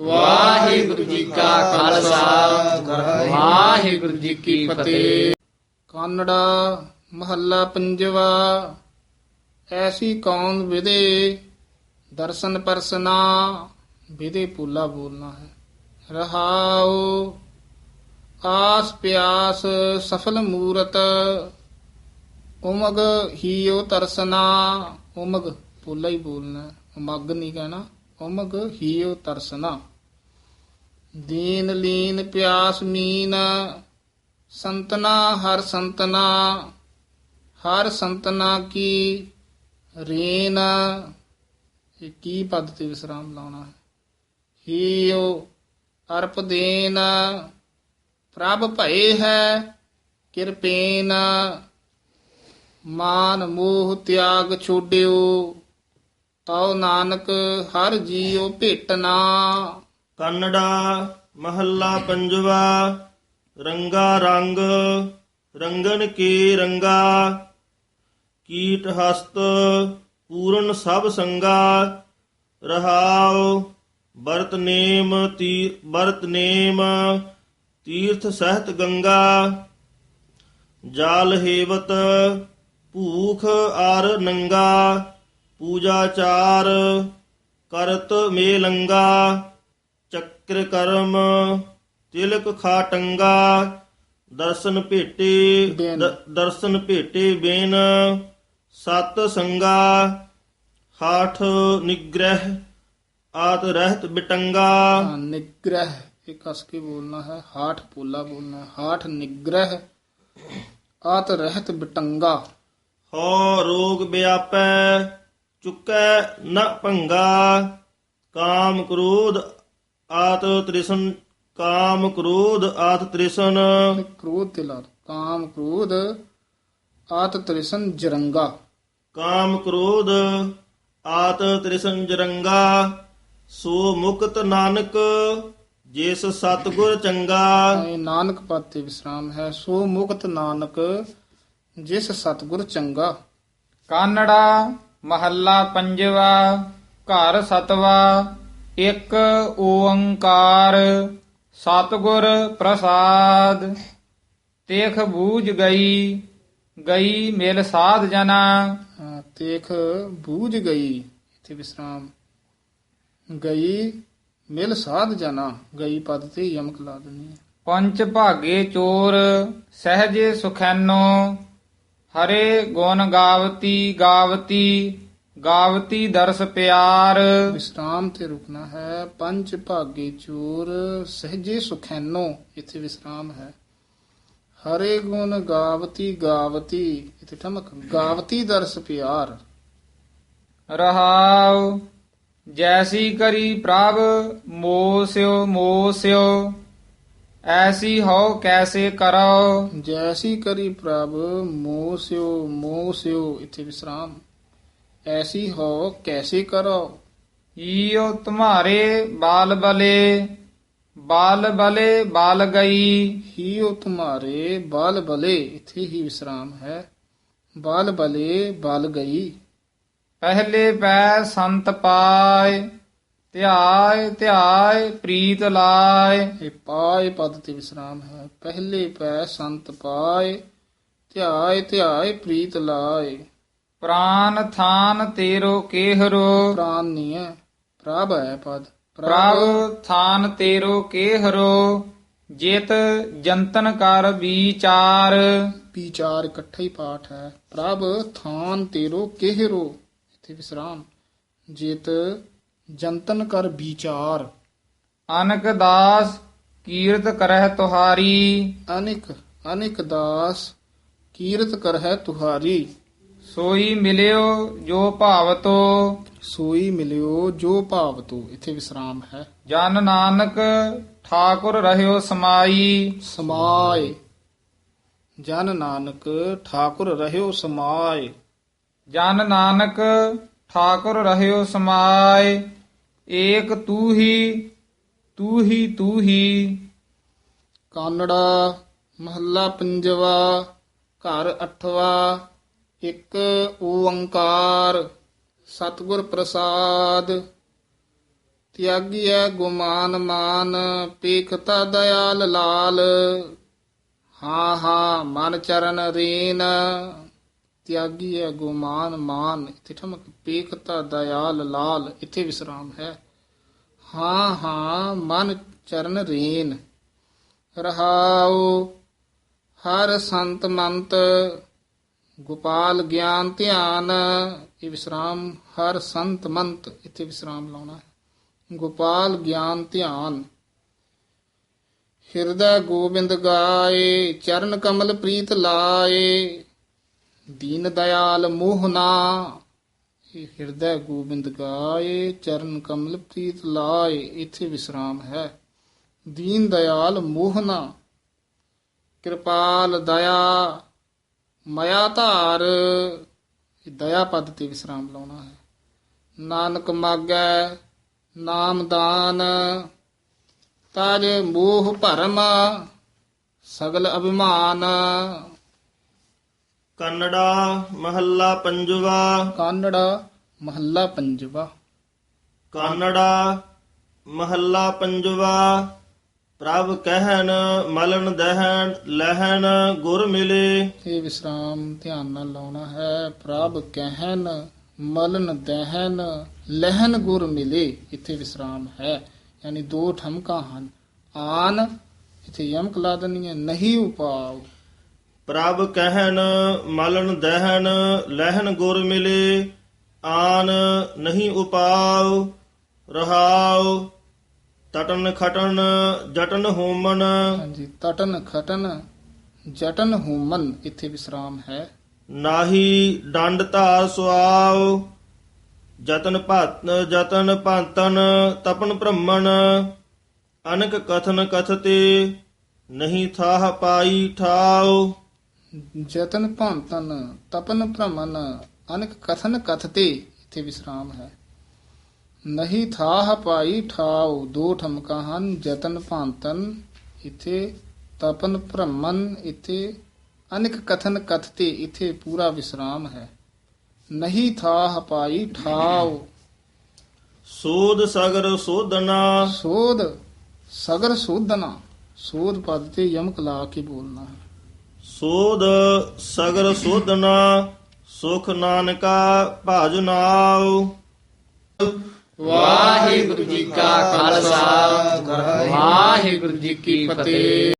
ਵਾਹਿਗੁਰੂ ਜੀ ਕਾ ਖਾਲਸਾ। ਵਾਹਿਗੁਰੂ ਜੀ ਕੀ ਫਤਿਹ। ਕਾਨੜਾ ਮਹੱਲਾ ਪੰਜਵਾ, ਐਸੀ ਕੌਣ ਵਿਦੇ ਦਰਸ਼ਨ ਪਰਸਨਾ ਵਿਦੇ ਪੂਲਾ ਬੋਲਣਾ ਹੈ। ਰਹਾਉ, ਆਸ ਪਿਆਸ ਸਫਲ ਮੂਰਤ, ਉਮਗ ਹੀਓ ਤਰਸਨਾ, ਉਮਗ ਪੂਲਾ ਹੀ ਬੋਲਣਾ ਉਮਗ ਨਹੀਂ ਕਹਿਣਾ। ਉਮਗ ਹੀਓ ਤਰਸਨਾ। ਦੀਨ ਲੀਨ ਪਿਆਸ ਮੀਨ, ਸੰਤਨਾ ਹਰ ਸੰਤਨਾ ਹਰ ਸੰਤਨਾ ਕੀ ਰੇਨ। ਇਹ ਕੀ ਪਦ ਤੇ ਵਿਸਰਾਮ ਲਾਉਣਾ ਹੈ? ਹੀਓ ਅਰਪ ਦੇਨ, ਪ੍ਰਭ ਭਏ ਹੈ ਕਿਰਪੇਨ ਮਾਨ ਮੋਹ ਤਿਆਗ ਛੋਡਿਓ ਤਉ ਨਾਨਕ ਹਰ ਜੀਉ ਭੇਟਨਾ ਕੰਨੜਾ ਮਹੱਲਾ ਪੰਜਵਾ, ਰੰਗਾ ਰੰਗ, ਰੰਗਨ ਕੇ ਰੰਗਾ। ਕੀਟ ਹਸਤ ਪੂਰਨ ਸਭ ਸੰਗਾ, ਰਹਾਉ ਬਰਤ ਨੇਮ ਤੀ ਬਰਤ ਨੇਮ, ਤੀਰਥ ਸਹਿਤ ਗੰਗਾ। ਜਾਲ ਹੇਵਤ ਭੂਖ ਆਰ ਨੰਗਾ। ਪੂਜਾ ਚਾਰ ਕਰਤ ਮੇਲੰਗਾ ਚੱਕਰ ਕਰਮ ਤਿਲਕ ਖਾਟੰਗਾ ਦਰਸ਼ਨ ਭੇਟੇ ਦਰਸ਼ਨ ਭੇਟੇ ਬੇਨ ਸਤ ਸੰਗਾ ਹਾਠ ਨਿਗ੍ਰਹਿ ਆਤ ਰਹਿਤ ਬਿਟੰਗਾ। ਨਿਗ੍ਰਹ ਇਹ ਕਸ ਕੇ ਬੋਲਣਾ ਹੈ ਹਾਠ ਪੋਲਾ ਬੋਲਣਾ ਹਾਠ ਨਿਗ੍ਰਹ ਆਤ ਰਹਿਤ ਬਟੰਗਾ। ਹੋ ਰੋਗ ਵਿਆਪੈ ਚੁਕੈ ਨ ਭੰਗਾ ਕਾਮ ਕ੍ਰੋਧ ਆਤ ਤ੍ਰਿਸ਼ਨ ਕਾਮ ਕ੍ਰੋਧ ਆਤ ਤ੍ਰਿਸ਼ਨ। ਕ੍ਰੋਧ ਤੇ ਲਾ। ਕਾਮ ਕ੍ਰੋਧ ਆਤ ਤ੍ਰਿਸ਼ਨ ਜਰੰਗਾ। ਕਾਮ ਕ੍ਰੋਧ ਆਤ ਤ੍ਰਿਸ਼ਨ ਜਰੰਗਾ ਸੋ ਮੁਕਤ ਨਾਨਕ ਜਿਸ ਸਤਗੁਰ ਚੰਗਾ। ਇਹ ਨਾਨਕ ਪਾਤੇ ਵਿਸਰਾਮ ਹੈ ਸੋ ਮੁਕਤ ਨਾਨਕ ਜਿਸ ਸਤਗੁਰ ਚੰਗਾ। ਕਾਨੜਾ ਮਹੱਲਾ ਪੰਜਵਾ ਘਰ ਸਤਵਾ ਇੱਕ ਓੰਕਾਰ ਸਤਿਗੁਰ ਪ੍ਰਸਾਦ। ਤੇਖ ਬੂਝ ਗਈ ਗਈ ਮਿਲ ਸਾਧ ਜਨਾ। ਤੇਖ ਬੂਝ ਗਈ ਇਥੇ ਵਿਸਰਾਮ। ਗਈ ਮਿਲ ਸਾਧ ਜਨਾ ਗਈ ਪਦ ਤੇ ਯਮਕ ਲਾ ਹੈ ਪੰਚ ਭਾਗੇ ਚੋਰ ਸਹਜੇ ਸੁਖੈਨੋ। ਹਰੇ ਗੁਣ ਗਾਵਤੀ ਗਾਵਤੀ ਗਾਵਤੀ ਦਰਸ ਪਿਆਰ। ਵਿਸਰਾਮ ਤੇ ਰੁਕਣਾ ਹੈ ਪੰਜ ਭਾਗੇ ਚੋਰ ਸਹਜੇ ਸੁਖੈਨੋ ਇਥੇ ਵਿਸਰਾਮ ਹੈ। ਹਰੇ ਗੁਣ ਗਾਵਤੀ ਗਾਵਤੀ ਇਥੇ ਠਮਕ। ਗਾਵਤੀ ਦਰਸ ਪਿਆਰ। ਰਹਾਉ ਜੈਸੀ ਕਰੀ ਪ੍ਰਭ ਮੋਸਿਓ ਮੋਸਿਓ ਐਸੀ ਹੋ ਕੈਸੇ ਕਰੋ। ਜੈਸੀ ਕਰੀ ਪ੍ਰਭ ਮੋਹ ਸਿਓ ਮੋਹ ਸਿਓ ਇਥੇ ਵਿਸਰਾਮ। ਐਸੀ ਹੋ ਕੈਸੇ ਕਰੋ। ਈਓ ਤੁਮਾਰੇ ਬਾਲ ਬਲੇ ਬਾਲ ਬਲੇ ਬਾਲ ਗਈ। ਹੀ ਉਹ ਤੁਮਾਰੇ ਬਾਲ ਬਲੇ ਇਥੇ ਹੀ ਵਿਸਰਾਮ ਹੈ। ਬਾਲ ਬਲੇ ਬਲ ਗਈ। ਪਹਿਲੇ ਪੈ ਸੰਤ ਪਾਏ। ਧਿਆਏ ਧਿਆਏ ਪ੍ਰੀਤ ਲਾਏ। ਇਹ ਪਾਏ ਪਦ ਤੇ ਵਿਸਰਾਮ ਹੈ। ਪਹਿਲੇ ਪੈ ਸੰਤ ਪਾਏ ਧਿਆਏ ਧਿਆਏ ਪ੍ਰੀਤ ਲਾਏ। ਪ੍ਰਾਨ ਥਾਨ ਤੇਰੋ ਕੇਹਰੋ। ਪ੍ਰਾਨ ਨਹੀਂ ਹੈ ਪ੍ਰਭ ਹੈ ਪਦ। ਪ੍ਰਭ ਥਾਨ ਤੇਰੋ ਕੇਹਰੋ ਜਿਤ ਜੰਤਨ ਕਰ ਵਿਚਾਰ। ਵਿਚਾਰ ਇਕੱਠਾ ਹੀ ਪਾਠ ਹੈ। ਪ੍ਰਭ ਥਾਨ ਤੇਰੋ ਕਿਹਰੋ। ਇੱਥੇ ਵਿਸਰਾਮ। ਜਿਤ ਜੰਤਨ ਕਰ ਵਿਚਾਰ। ਅਨਕ ਦਾਸ ਕੀਰਤ ਕਰਹਿ ਤੁਹਾਰੀ। ਅਨਿਕ ਅਨਿਕ ਦਾਸ ਕੀਰਤ ਕਰਹਿ ਤੁਹਾਰੀ। ਸੋਈ ਮਿਲਿਓ ਜੋ ਭਾਵਤੋ। ਸੋਈ ਮਿਲਿਓ ਜੋ ਭਾਵ ਤੋ ਇੱਥੇ ਵਿਸਰਾਮ ਹੈ। ਜਨ ਨਾਨਕ ਠਾਕੁਰ ਰਹਿਓ ਸਮਾਈ। ਸਮਾਏ। ਜਨ ਨਾਨਕ ਠਾਕੁਰ ਰਹਿਓ ਸਮਾਏ। ਜਨ ਨਾਨਕ ਠਾਕੁਰ ਰਹਿਓ ਸਮਾਏ, ਏਕ ਤੂ ਹੀ ਤੂ ਹੀ ਤੂ ਹੀ ਕਾਨੜਾ, ਮਹੱਲਾ ਪੰਜਵਾ, ਘਰ ਅਠਵਾ, ਇੱਕ ਓੰਕਾਰ, ਸਤਿਗੁਰ ਪ੍ਰਸਾਦ। ਤਿਆਗੀਐ ਗੁਮਾਨ ਮਾਨ, ਪੇਖਤਾ ਦਇਆਲ ਲਾਲ। ਹਾਂ ਹਾਂ, ਮਨ ਚਰਨ ਰੇਨ। ਤਿਆਗੀ ਹੈ, ਗੁਮਾਨ ਮਾਨ, ਇੱਥੇ ਠਮਕ, ਪੇਖਤਾ ਦਇਆਲ ਲਾਲ, ਇਥੇ ਵਿਸਰਾਮ ਹੈ। ਹਾਂ ਹਾਂ, ਮਨ ਚਰਨ ਰੇਨ, ਰਹਾਉ, ਹਰ ਸੰਤ ਮੰਤ, ਗੋਪਾਲ ਗਿਆਨ ਧਿਆਨ, ਇਹ ਵਿਸਰਾਮ ਹਰ ਸੰਤ ਮੰਤ, ਇੱਥੇ ਵਿਸਰਾਮ ਲਾਉਣਾ ਹੈ। ਗੋਪਾਲ ਗਿਆਨ ਧਿਆਨ, ਹਿਰਦਾ ਗੋਬਿੰਦ ਗਾਏ, ਚਰਨ ਕਮਲ ਪ੍ਰੀਤ ਲਾਏ ਦੀਨ ਦਇਆਲ ਮੋਹਨਾ ਇਹ ਹਿਰਦੈ ਗੋਬਿੰਦ ਗਾਏ, ਚਰਨ ਕਮਲ ਪ੍ਰੀਤ ਲਾਏ, ਇੱਥੇ ਵਿਸਰਾਮ ਹੈ। ਦੀਨ ਦਇਆਲ ਮੋਹਨਾ ਕਿਰਪਾਲ ਦਇਆ, ਮਇਆ ਧਾਰ। ਦਇਆ ਪਦ ਤੇ ਵਿਸਰਾਮ ਲਾਉਣਾ ਹੈ। ਨਾਨਕ ਮਾਗੈ ਨਾਮਦਾਨ ਤਜ ਮੋਹ ਭਰਮ, ਸਗਲ ਅਭਿਮਾਨ। ਕੰਨੜਾ ਮਹੱਲਾ ਪੰਜਵਾ ਕਾਨੜਾ ਮਹੱਲਾ ਪੰਜਵਾ ਕਾਨੜਾ ਮਹੱਲਾ ਪੰਜਵਾ ਪ੍ਰਭ ਕਹਿਨ ਮਲਨ ਦਹਿਣ ਲਹਿਣ ਗੁਰ ਮਿਲੇ ਇਹ ਵਿਸਰਾਮ ਧਿਆਨ ਨਾਲ ਲਾਉਣਾ ਹੈ। ਪ੍ਰਭ ਕਹਿਨ ਮਲਨ ਦਹਿਨ ਲਹਿਨ ਗੁਰ ਮਿਲੇ। ਇੱਥੇ ਵਿਸਰਾਮ ਹੈ। ਯਾਨੀ ਦੋ ਠਮਕਾਂ ਹਨ। ਆਨ ਇੱਥੇ ਯਮਕ ਲਾ ਹੈ। ਨਹੀਂ ਉਪਾਉ। ਪ੍ਰਭ ਕਹਿਨ ਮਲਨ ਦਹਿਣ ਲਹਿਣ ਗੁਰ ਮਿਲੇ ਆਨ ਨਹੀਂ ਉਪਾਉ ਰਹਾਉ ਤਟਨ ਖਟਨ ਜਟਨ ਹੋਮਨ। ਹਾਂਜੀ ਤਟਨ ਖਟਨ ਜਟਨ ਹੂਮਨ ਇੱਥੇ ਵਿਸਰਾਮ ਹੈ। ਨਾਹੀ ਡੰਡ ਧਾਰ ਸੁਆਉ ਜਤਨ ਭਤ ਜਤਨ ਭੰਤਨ ਤਪਨ ਬ੍ਰਹਮਣ ਅਨਕ ਕਥਨ ਕਥਤੇ ਨਹੀਂ ਥਾਹ ਪਾਈ ਠਾਉ। ਜਤਨ ਭੰਤਨ ਤਪਨ ਭ੍ਰਮਨ ਅਨਕ ਕਥਨ ਕਥਤੇ ਇੱਥੇ ਵਿਸਰਾਮ ਹੈ। ਨਹੀਂ ਥਾਹ ਪਾਈ ਠਾਉ ਦੋ ਠਮਕਾਂ ਹਨ ਜਤਨ ਭੰਤਨ ਇੱਥੇ ਤਪਨ ਭ੍ਰਮਨ ਇੱਥੇ ਅਨਕ ਕਥਨ ਕਥਤੇ ਇੱਥੇ ਪੂਰਾ ਵਿਸਰਾਮ ਹੈ। ਨਹੀਂ ਥਾਹ ਪਾਈ ਠਾਉ। ਸੋਧ ਸਗਰ ਸੋਧਨਾ। ਸੋਧ ਸਗਰ ਸੋਧਨਾ ਸੋਧ ਪਦ ਤੇ ਯਮਕ ਲਾ ਕੇ ਬੋਲਣਾ ਹੈ। ਸੋਧ ਸਗਰ ਸੋਧਨਾ, ਸੁਖ ਨਾਨਕਾ ਭਾਜ ਨਾਉ। ਵਾਹਿਗੁਰੂ ਜੀ ਕਾ ਖਾਲਸਾ, ਵਾਹਿਗੁਰੂ ਜੀ ਕੀ ਫਤਿਹ।